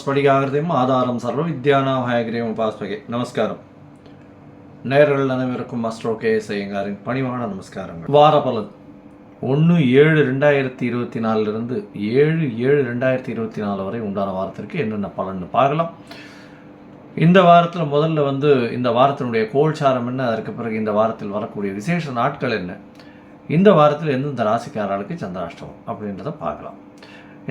ஸ்படிகாகிருதியும் ஆதாரம் சர்வ வித்யானாமயகிரியும் உபாஸ்மகே நமஸ்காரம் நேரல் அனைவருக்கும் மஸ்ட்ரோ கே செய்யுங்காரின் பணிவான நமஸ்காரங்கள் வார பலன் ஒன்று ஏழு ரெண்டாயிரத்தி இருபத்தி நாலுலேருந்து ஏழு ஏழு ரெண்டாயிரத்தி இருபத்தி நாலு வரை உண்டான வாரத்திற்கு என்னென்ன பலன்னு பார்க்கலாம் இந்த வாரத்தில் முதல்ல வந்து இந்த வாரத்தினுடைய கோல்சாரம் என்ன? அதற்கு பிறகு இந்த வாரத்தில் வரக்கூடிய விசேஷ நாட்கள் என்ன? இந்த வாரத்தில் எந்தெந்த ராசிக்காரர்களுக்கு சந்திராஷ்டமம் அப்படின்றத பார்க்கலாம்.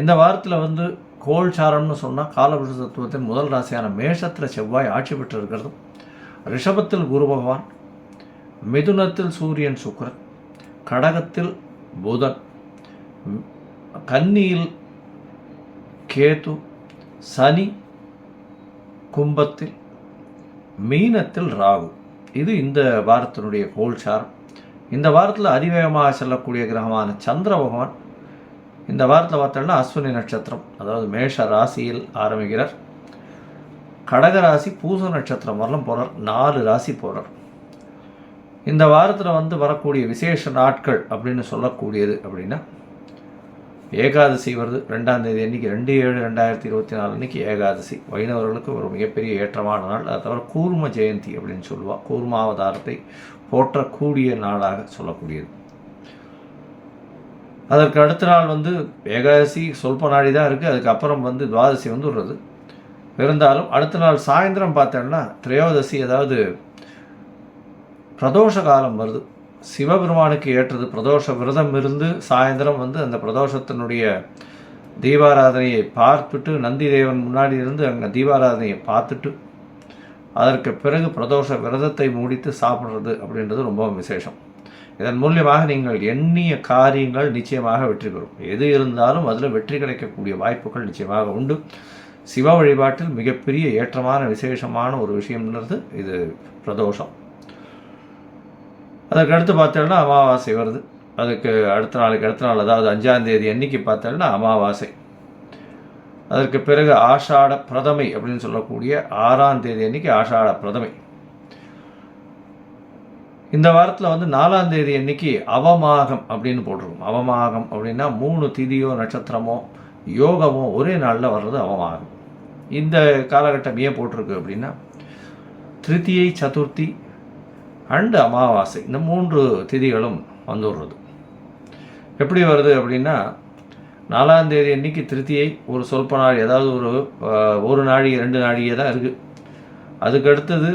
இந்த வாரத்தில் வந்து கோல்சாரம்னு சொன்னால் காலபுருஷ தத்துவத்தின் முதல் ராசியான மேஷத்தில் செவ்வாய் ஆட்சி பெற்று இருக்கிறதும் ரிஷபத்தில் குரு பகவான் மிதுனத்தில் சூரியன் சுக்கரன் கடகத்தில் புதன் கன்னியில் கேது சனி கும்பத்தில் மீனத்தில் ராகு. இது இந்த வாரத்தினுடைய கோல்சாரம். இந்த வாரத்தில் அதிவேகமாக செல்லக்கூடிய கிரகமான சந்திர பகவான் இந்த வாரத்தில் பார்த்தோம்னா அஸ்வினி நட்சத்திரம் அதாவது மேஷ ராசியில் ஆரம்பிக்கிறார். கடக ராசி பூச நட்சத்திரம் வரலாம் போகிறார் நாலு ராசி போகிறார் இந்த வாரத்தில் வந்து வரக்கூடிய விசேஷ நாட்கள் அப்படின்னு சொல்லக்கூடியது அப்படின்னா ஏகாதசி வருது. ரெண்டாம் தேதி அன்னைக்கு ரெண்டு ஏழு ரெண்டாயிரத்தி இருபத்தி நாலு அன்னைக்கு ஏகாதசி. வைணவர்களுக்கு ஒரு மிகப்பெரிய ஏற்றமான நாள். அதை தவிர கூர்ம ஜெயந்தி அப்படின்னு சொல்லுவாள் கூர்மாவதாரத்தை போற்றக்கூடிய நாளாக சொல்லக்கூடியது. அதற்கு அடுத்த நாள் வந்து ஏகாதசி சொல்ப நாடி தான் இருக்குது அதுக்கப்புறம் வந்து துவாதசி வந்து விடுறது இருந்தாலும் அடுத்த நாள் சாயந்தரம் பார்த்தோம்னா திரையோதசி அதாவது பிரதோஷ காலம் வருது. சிவபெருமானுக்கு ஏற்றது பிரதோஷ விரதம் இருந்து சாயந்தரம் வந்து அந்த பிரதோஷத்தினுடைய தீபாராதனையை பார்த்துட்டு நந்தி தேவன் முன்னாடி இருந்து அங்கே தீபாராதனையை பார்த்துட்டு அதற்கு பிறகு பிரதோஷ விரதத்தை முடித்து சாப்பிட்றது அப்படின்றது ரொம்ப விசேஷம். இதன் மூலியமாக நீங்கள் எண்ணிய காரியங்கள் நிச்சயமாக வெற்றி பெறும். எது இருந்தாலும் அதில் வெற்றி கிடைக்கக்கூடிய வாய்ப்புகள் நிச்சயமாக உண்டு. சிவ வழிபாட்டில் மிகப்பெரிய ஏற்றமான விசேஷமான ஒரு விஷயம்ன்றது இது பிரதோஷம். அதற்கு அடுத்து பார்த்தோம்னா அமாவாசை வருது. அதுக்கு அடுத்த நாளுக்கு அடுத்த நாள் அதாவது அஞ்சாம் தேதி அன்னைக்கு பார்த்தோம்னா அமாவாசை. அதற்கு பிறகு ஆஷாட பிரதமை அப்படின்னு சொல்லக்கூடிய ஆறாம் தேதி அன்னைக்கு ஆஷாட பிரதமை. இந்த வாரத்தில் வந்து நாலாம் தேதி அன்னைக்கு அவமாகம் அப்படின்னு போட்டிருக்கும். அவமாகம் அப்படின்னா மூணு திதியோ நட்சத்திரமோ யோகமோ ஒரே நாளில் வர்றது அவமாகம். இந்த காலகட்டம் ஏன் போட்டிருக்கு அப்படின்னா திருத்தியை சதுர்த்தி அண்டு அமாவாசை இந்த மூன்று திதிகளும் வந்துடுறது. எப்படி வருது அப்படின்னா நாலாம் தேதி அன்னைக்கு திருத்தியை ஒரு சொல்ப நாள் ஏதாவது ஒரு ஒரு நாழி ரெண்டு நாழிகை தான் இருக்குது அதுக்கு அடுத்தது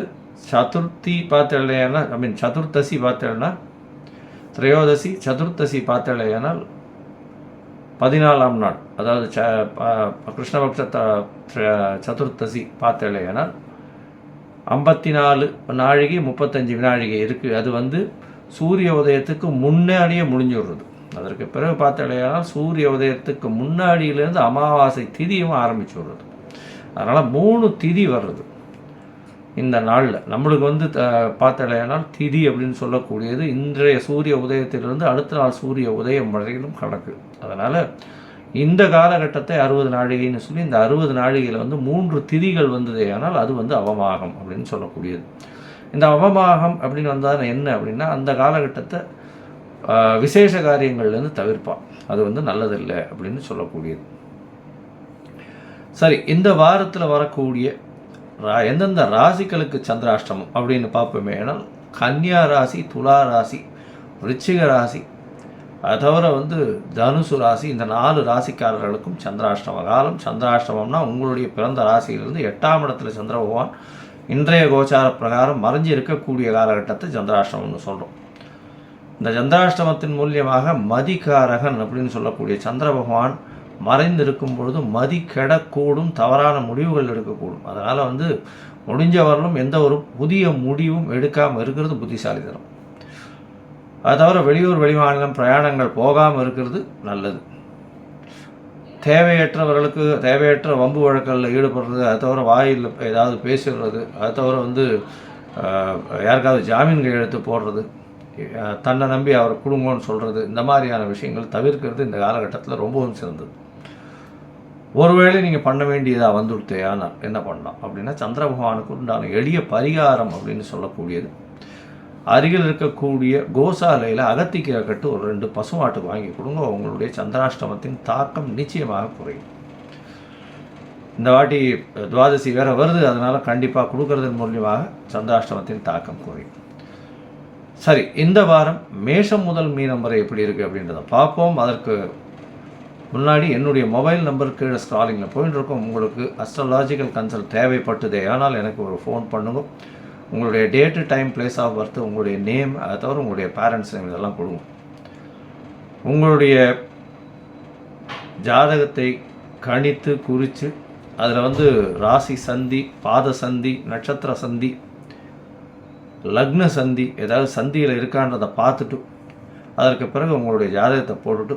சதுர்த்தி பார்த்தலையானால் ஐ மீன் சதுர்த்தசி பார்த்தேன்னா திரையோதசி சதுர்த்தசி பார்த்தலையானால் பதினாலாம் நாள் அதாவது ச ப- கிருஷ்ணபக்ஷ சதுர்த்தசி பார்த்தலையானால் ஐம்பத்தி நாலு நாழிகை முப்பத்தஞ்சு வினாழிகை இருக்குது அது வந்து சூரிய உதயத்துக்கு முன்னாடியே முடிஞ்சுடுறது. அதற்கு பிறகு பார்த்தலையானால் சூரிய உதயத்துக்கு முன்னாடியிலேருந்து அமாவாசை திதியும் ஆரம்பிச்சு விடுறது அதனால் மூணு திதி வர்றது. இந்த நாளில். நம்மளுக்கு வந்து த- பார்த்தலையானால் திதி அப்படின்னு சொல்லக்கூடியது இன்றைய சூரிய உதயத்திலிருந்து அடுத்த நாள் சூரிய உதயம் வரையிலும் கணக்கு. அதனால் இந்த காலகட்டத்தை அறுபது நாழிகைன்னு சொல்லி இந்த அறுபது நாழிகையில் வந்து மூன்று திதிகள் வந்ததே ஆனால் அது வந்து அவமாகம் அப்படின்னு சொல்லக்கூடியது. இந்த அவமாகம் அப்படின்னு வந்தால் என்ன அப்படின்னா அந்த காலகட்டத்தை விசேஷ காரியங்கள்லேருந்து தவிர்ப்பான். அது வந்து நல்லதில்லை அப்படின்னு சொல்லக்கூடியது. சரி இந்த வாரத்தில் வரக்கூடிய ரா- எந்தெந்த ராசிகளுக்கு சந்திராஷ்டமம் அப்படின்னு பார்ப்போமே ஆனால் கன்னியா ராசி துலா ராசி விருச்சிக ராசி. அதை தவிர வந்து தனுசு ராசி இந்த நாலு ராசிக்காரர்களுக்கும் சந்திராஷ்டம காலம். சந்திராஷ்டமம்னா உங்களுடைய பிறந்த ராசியிலிருந்து எட்டாம் இடத்துல சந்திர பகவான் இன்றைய கோச்சார பிரகாரம் மறைஞ்சு இருக்கக்கூடிய காலகட்டத்தை சந்திராஷ்டமம்னு சொல்கிறோம் இந்த சந்திராஷ்டமத்தின் மூலியமாக மதிகாரகன் அப்படின்னு சொல்லக்கூடிய சந்திர பகவான் மறைந்திருக்கும் பொழுது மதி கெடக்கூடும் தவறான முடிவுகள் எடுக்கக்கூடும். அதனால் வந்து முடிஞ்ச வரலும் எந்த ஒரு புதிய முடிவும் எடுக்காமல் இருக்கிறது புத்திசாலித்தனம். அது தவிர வெளியூர் வெளிமாநிலம் பிரயாணங்கள் போகாமல் இருக்கிறது நல்லது. தேவையற்றவர்களுக்கு தேவையற்ற வம்பு வழக்கில் ஈடுபடுறது அது தவிர வாயில் ஏதாவது பேசிடுறது அது தவிர வந்து யாருக்காவது ஜாமீன் கையெழுத்து போடுறது தன்னை நம்பி அவர் குடும்பம்னு சொல்கிறது இந்த மாதிரியான விஷயங்கள் தவிர்க்கிறது இந்த காலகட்டத்தில் ரொம்பவும் சிறந்தது. ஒருவேளை நீங்கள் பண்ண வேண்டியதாக வந்துடுத்தே என்ன பண்ணலாம்? அப்படின்னா சந்திர பகவானுக்கு உண்டான எளிய பரிகாரம் அப்படின்னு சொல்லக்கூடியது. அருகில் இருக்கக்கூடிய கோசாலையில் அகத்திக்கீரை கட்டு ஒரு ரெண்டு பசுமாட்டுக்கு வாங்கி கொடுங்க. உங்களுடைய சந்திராஷ்டமத்தின் தாக்கம் நிச்சயமாக குறையும். இந்த வாட்டி துவாதசி வேற வருது. அதனால் கண்டிப்பாக கொடுக்கறதன் மூலியமாக சந்திராஷ்டமத்தின் தாக்கம் குறையும். சரி இந்த வாரம் மேஷம் முதல் மீனம் வரை எப்படி இருக்குது அப்படின்றத பார்ப்போம். அதற்கு முன்னாடி என்னுடைய மொபைல் நம்பருக்கு கீழே ஸ்க்ராலிங்கில் இருக்கோம் இருக்கும் உங்களுக்கு அஸ்ட்ராலாஜிக்கல் கன்சல்ட் தேவைப்பட்டதே ஆனால் எனக்கு ஒரு ஃபோன் பண்ணுங்க. உங்களுடைய date time place of birth உங்களுடைய நேம் அதை தவிர உங்களுடைய பேரண்ட்ஸ் நேம் இதெல்லாம் கொடுங்க. உங்களுடைய ஜாதகத்தை கணித்து குறித்து அதில் வந்து ராசி சந்தி பாத சந்தி நட்சத்திர சந்தி லக்ன சந்தி ஏதாவது சந்தியில் இருக்கான்றதை பார்த்துட்டு அதற்கு பிறகு உங்களுடைய ஜாதகத்தை போட்டுட்டு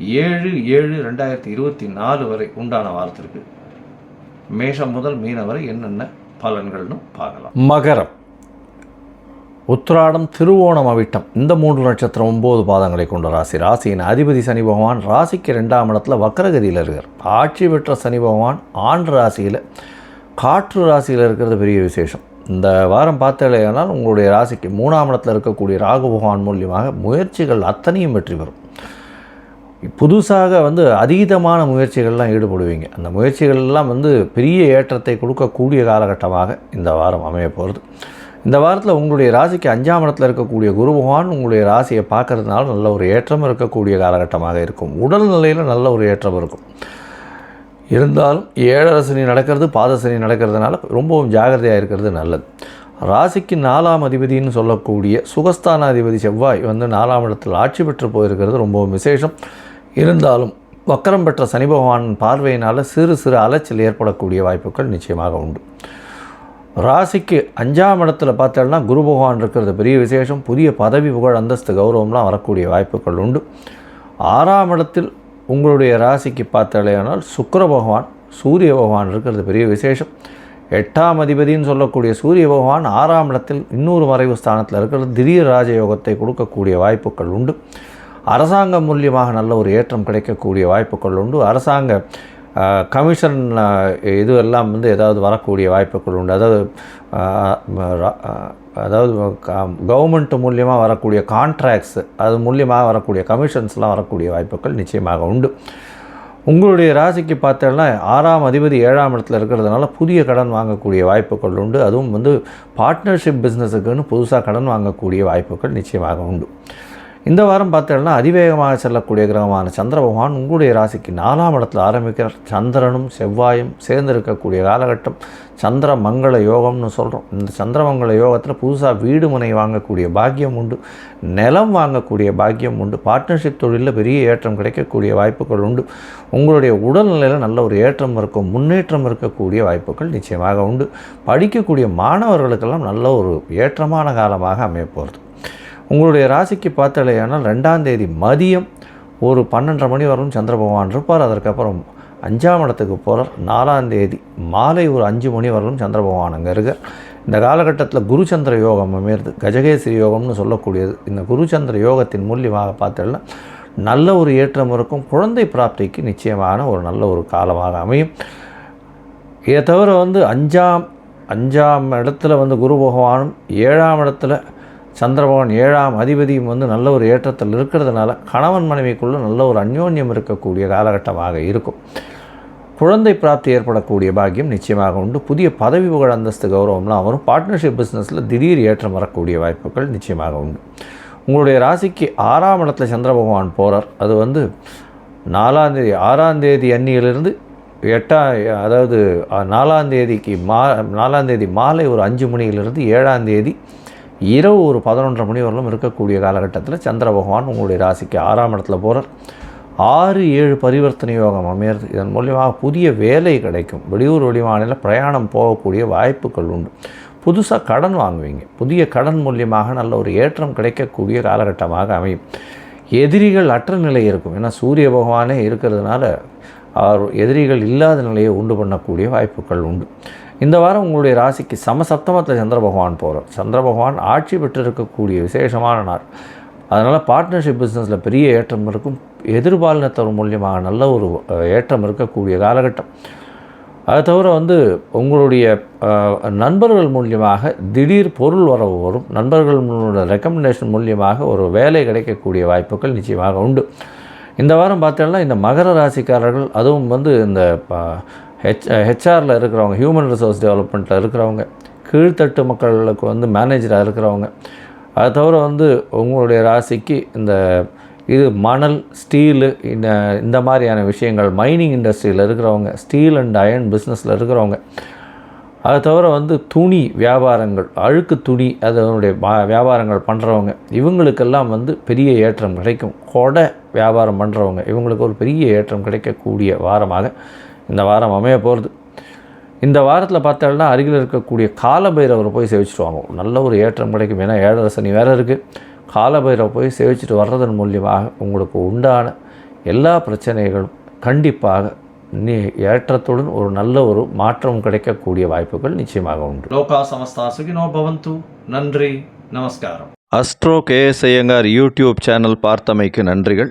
ஏழு ஏழு ரெண்டாயிரத்தி இருபத்தி நாலு வரை உண்டான வாரத்திற்கு மேஷம் முதல் மீன வரை என்னென்ன பலன்கள்னு பார்க்கலாம். மகரம். உத்திராடம் திருவோணம் அவிட்டம். இந்த மூன்று நட்சத்திரம் ஒம்பது பாதங்களை கொண்ட ராசி. ராசியின் அதிபதி சனி பகவான் ராசிக்கு ரெண்டாம் இடத்துல வக்கரகதியில் இருக்கார் ஆட்சி பெற்ற சனி பகவான் ஆண் ராசியில் காற்று ராசியில் இருக்கிறது பெரிய விசேஷம். இந்த வாரம் பார்த்தலையானால் உங்களுடைய ராசிக்கு மூணாம் இடத்துல இருக்கக்கூடிய ராகு பகவான் மூலியமாக முயற்சிகள் அத்தனையும் வெற்றி பெறும். புதுசாக வந்து அதீதமான முயற்சிகள்லாம் ஈடுபடுவீங்க. அந்த முயற்சிகள்லாம் வந்து பெரிய ஏற்றத்தை கொடுக்கக்கூடிய காலகட்டமாக இந்த வாரம் அமைய போகிறது. இந்த வாரத்தில் உங்களுடைய ராசிக்கு அஞ்சாம் இடத்துல இருக்கக்கூடிய குரு பகவான் உங்களுடைய ராசியை பார்க்கறதுனால நல்ல ஒரு ஏற்றம் இருக்கக்கூடிய காலகட்டமாக இருக்கும். உடல் நிலையில் நல்ல ஒரு ஏற்றம் இருக்கும். இருந்தாலும் ஏழரை சனி நடக்கிறது பாத சனி நடக்கிறதுனால ரொம்பவும் ஜாகிரதையாக இருக்கிறது நல்லது. ராசிக்கு நாலாம் அதிபதினு சொல்லக்கூடிய சுகஸ்தான அதிபதி செவ்வாய் வந்து நாலாம் இடத்தில் ஆட்சி பெற்று போயிருக்கிறது ரொம்பவும் விசேஷம். இருந்தாலும் வக்கரம் பெற்ற சனி பகவான் பார்வையினால் சிறு சிறு அலைச்சல் ஏற்படக்கூடிய வாய்ப்புகள் நிச்சயமாக உண்டு. ராசிக்கு அஞ்சாம் இடத்துல பார்த்தோம்னா குரு பகவான் இருக்கிறது பெரிய விசேஷம். புதிய பதவி புகழ் அந்தஸ்து கௌரவம்லாம் வரக்கூடிய வாய்ப்புகள் உண்டு. ஆறாம் இடத்தில் உங்களுடைய ராசிக்கு பார்த்தாலேயானால் சுக்கர பகவான் சூரிய பகவான் இருக்கிறது பெரிய விசேஷம். எட்டாம் அதிபதின்னு சொல்லக்கூடிய சூரிய பகவான் ஆறாம் இடத்தில் இன்னொரு மறைவு ஸ்தானத்தில் இருக்கிறது. திடீர் ராஜயோகத்தை கொடுக்கக்கூடிய வாய்ப்புகள் உண்டு. அரசாங்கம் மூலியமாக நல்ல ஒரு ஏற்றம் கிடைக்கக்கூடிய வாய்ப்புகள் உண்டு. அரசாங்க கமிஷன் இது எல்லாம் வந்து ஏதாவது வரக்கூடிய வாய்ப்புகள் உண்டு. அதாவது அதாவது கவர்மெண்ட் மூலியமாக வரக்கூடிய கான்ட்ராக்ட்ஸ் அது மூலியமாக வரக்கூடிய கமிஷன்ஸ்லாம் வரக்கூடிய வாய்ப்புகள் நிச்சயமாக உண்டு. உங்களுடைய ராசிக்கு பார்த்தோன்னா ஆறாம் அதிபதி ஏழாம் இடத்துல இருக்கிறதுனால புதிய கடன் வாங்கக்கூடிய வாய்ப்புகள் உண்டு. அதுவும் வந்து பார்ட்னர்ஷிப் பிஸ்னஸுக்குன்னு புதுசாக கடன் வாங்கக்கூடிய வாய்ப்புகள் நிச்சயமாக உண்டு. இந்த வாரம் பார்த்தோம்னா அதிவேகமாக செல்லக்கூடிய கிரகமான சந்திர பகவான் உங்களுடைய ராசிக்கு நாலாம் இடத்துல ஆரம்பிக்கிறார். சந்திரனும் செவ்வாயும் சேர்ந்து இருக்கக்கூடிய காலகட்டம். சந்திர மங்கள யோகம்னு சொல்கிறோம் இந்த சந்திரமங்கள யோகத்தில் புதுசாக வீடு மனை வாங்கக்கூடிய பாக்கியம் உண்டு. நிலம் வாங்கக்கூடிய பாக்கியம் உண்டு. பார்ட்னர்ஷிப் தொழிலில் பெரிய ஏற்றம் கிடைக்கக்கூடிய வாய்ப்புகள் உண்டு. உங்களுடைய உடல்நிலையில் நல்ல ஒரு ஏற்றம் இருக்கும் முன்னேற்றம் இருக்கக்கூடிய வாய்ப்புகள் நிச்சயமாக உண்டு. படிக்கக்கூடிய மாணவர்களுக்கெல்லாம் நல்ல ஒரு ஏற்றமான காலமாக அமையப்போகிறது உங்களுடைய ராசிக்கு பார்த்தாலேயானால் ரெண்டாம் தேதி மதியம் ஒரு பன்னெண்டரை மணி வரும் சந்திர பகவான் இருப்பார். அதற்கப்புறம் அஞ்சாம் இடத்துக்கு போகிறார் நாலாம் தேதி மாலை ஒரு அஞ்சு மணி வரலும் சந்திர பகவான் அங்கே இருக்கார். இந்த காலகட்டத்தில் குருச்சந்திர யோகம் அமையிறது கஜகேசரி யோகம்னு சொல்லக்கூடியது. இந்த குருச்சந்திர யோகத்தின் மூலியமாக பார்த்தோம்னா நல்ல ஒரு ஏற்றம் இருக்கும். குழந்தை பிராப்திக்கு நிச்சயமான ஒரு நல்ல ஒரு காலமாக அமையும். இதை தவிர வந்து அஞ்சாம் அஞ்சாம் இடத்துல வந்து குரு பகவானும் ஏழாம் இடத்துல சந்திரபவன் ஏழாம் அதிபதியும் வந்து நல்ல ஒரு ஏற்றத்தில் இருக்கிறதுனால கணவன் மனைவிக்குள்ளே நல்ல ஒரு அந்யோன்யம் இருக்கக்கூடிய காலகட்டமாக இருக்கும். குழந்தை பிராப்தி ஏற்படக்கூடிய பாக்கியம் நிச்சயமாக உண்டு. புதிய பதவி புகழ் அந்தஸ்து கௌரவம்லாம் வரும் பார்ட்னர்ஷிப் பிஸ்னஸில் திடீர் ஏற்றம் வரக்கூடிய வாய்ப்புகள் நிச்சயமாக உண்டு. உங்களுடைய ராசிக்கு ஆறாம் இடத்துல சந்திர பகவான் போகிறார் அது வந்து நாலாம் தேதி ஆறாம் தேதி அன்னியிலிருந்து எட்டாம் அதாவது நாலாம் தேதிக்கு மா நாலாம் தேதி மாலை ஒரு அஞ்சு மணியிலிருந்து ஏழாம் தேதி இரவு ஒரு பதினொன்றரை மணி வரலும் இருக்கக்கூடிய காலகட்டத்தில் சந்திர பகவான் உங்களுடைய ராசிக்கு ஆறாம் இடத்துல போகிறார் ஆறு ஏழு பரிவர்த்தனை யோகம் அமையிறது. இதன் மூலியமாக புதிய வேலை கிடைக்கும். வெளியூர் வெளிமாநில பிரயாணம் போகக்கூடிய வாய்ப்புகள் உண்டு. புதுசாக கடன் வாங்குவீங்க. புதிய கடன் மூலியமாக நல்ல ஒரு ஏற்றம் கிடைக்கக்கூடிய காலகட்டமாக அமையும். எதிரிகள் அற்ற நிலை இருக்கும். ஏன்னா சூரிய பகவானே இருக்கிறதுனால அவர் எதிரிகள் இல்லாத நிலையை உண்டு பண்ணக்கூடிய வாய்ப்புகள் உண்டு. இந்த வாரம் உங்களுடைய ராசிக்கு சமசப்தமத்தில் சந்திர பகவான் போகிறார் சந்திர பகவான் ஆட்சி பெற்றிருக்கக்கூடிய விசேஷமான நாள். அதனால் பார்ட்னர்ஷிப் பிஸ்னஸில் பெரிய ஏற்றம் இருக்கும். எதிர்பாலினத்தவர் மூலியமாக நல்ல ஒரு ஏற்றம் இருக்கக்கூடிய காலகட்டம். அது தவிர வந்து உங்களுடைய நண்பர்கள் மூலியமாக திடீர் பொருள் வரவு வரும். நண்பர்கள் ரெக்கமெண்டேஷன் மூலியமாக ஒரு வேலை கிடைக்கக்கூடிய வாய்ப்புகள் நிச்சயமாக உண்டு. இந்த வாரம் பார்த்தோம்னா இந்த மகர ராசிக்காரர்கள் அதுவும் வந்து இந்த ஹெச் ஹெச்ஆரில் uh, இருக்கிறவங்க ஹியூமன் ரிசோர்ஸ் டெவலப்மெண்ட்டில் இருக்கிறவங்க கீழ்த்தட்டு மக்களுக்கு வந்து மேனேஜராக இருக்கிறவங்க அது தவிர வந்து உங்களுடைய ராசிக்கு இந்த இது மணல் ஸ்டீலு இந்த இந்த மாதிரியான விஷயங்கள் மைனிங் இண்டஸ்ட்ரியில் இருக்கிறவங்க ஸ்டீல் அண்ட் அயர்ன் பிஸ்னஸில் இருக்கிறவங்க அது தவிர வந்து துணி வியாபாரங்கள் அழுக்கு துணி அதனுடைய வியாபாரங்கள் பண்ணுறவங்க இவங்களுக்கெல்லாம் வந்து பெரிய ஏற்றம் கிடைக்கும். கொடை வியாபாரம் பண்ணுறவங்க இவங்களுக்கு ஒரு பெரிய ஏற்றம் கிடைக்கக்கூடிய வாரமாக இந்த வாரம் அமைய போகிறது இந்த வாரத்தில் பார்த்தோம்னா அருகில் இருக்கக்கூடிய காலபைரவரை போய் சேவிச்சிட்டு வாங்க. நல்ல ஒரு ஏற்றம் கிடைக்கும். ஏன்னா ஏழரை சனி வேறு இருக்குது காலபைரவை போய் சேவிச்சிட்டு வர்றதன் மூலியமாக உங்களுக்கு உண்டான எல்லா பிரச்சனைகளும் கண்டிப்பாக நீ ஏற்றத்துடன் ஒரு நல்ல ஒரு மாற்றம் கிடைக்கக்கூடிய வாய்ப்புகள் நிச்சயமாக உண்டு. லோகா சமஸ்தா சுகினோ பவந்து. நன்றி. நமஸ்காரம். Astro KS Iyengar YouTube channel பார்த்தமைக்கு நன்றிகள்.